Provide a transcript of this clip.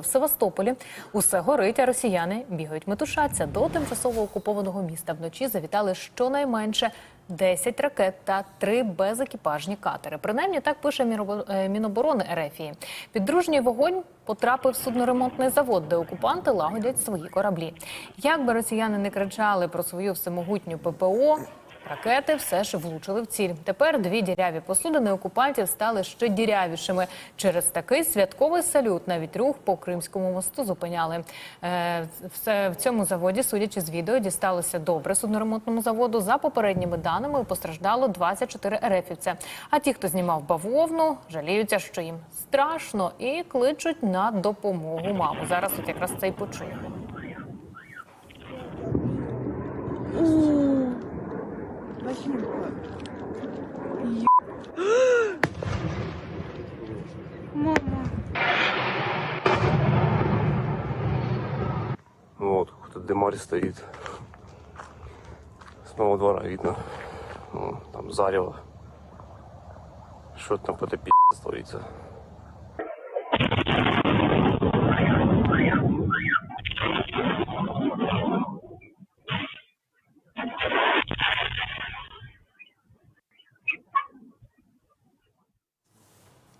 В Севастополі усе горить, а росіяни бігають метушаться. До тимчасово окупованого міста вночі завітали щонайменше 10 ракет та 3 безекіпажні катери. Принаймні так пише е, Міноборони Ерефії. Під дружній вогонь потрапив судноремонтний завод, де окупанти лагодять свої кораблі. Як би росіяни не кричали про свою всемогутню ППО, Ракети все ж влучили в ціль. Тепер дві діряві посудини окупантів стали ще дірявішими. Через такий святковий салют навіть рух по Кримському мосту зупиняли. Е, в цьому заводі, судячи з відео, дісталося добре судноремонтному заводу. За попередніми даними постраждало 24 ерефівця. А ті, хто знімав бавовну, жаліються, що їм страшно і кличуть на допомогу маму. Зараз от якраз це й почуємо. Васюлька. Мама. Вот, какой-то дымарь стоит. С моего двора видно. Там зарево. Что там какой-то пи*** творится.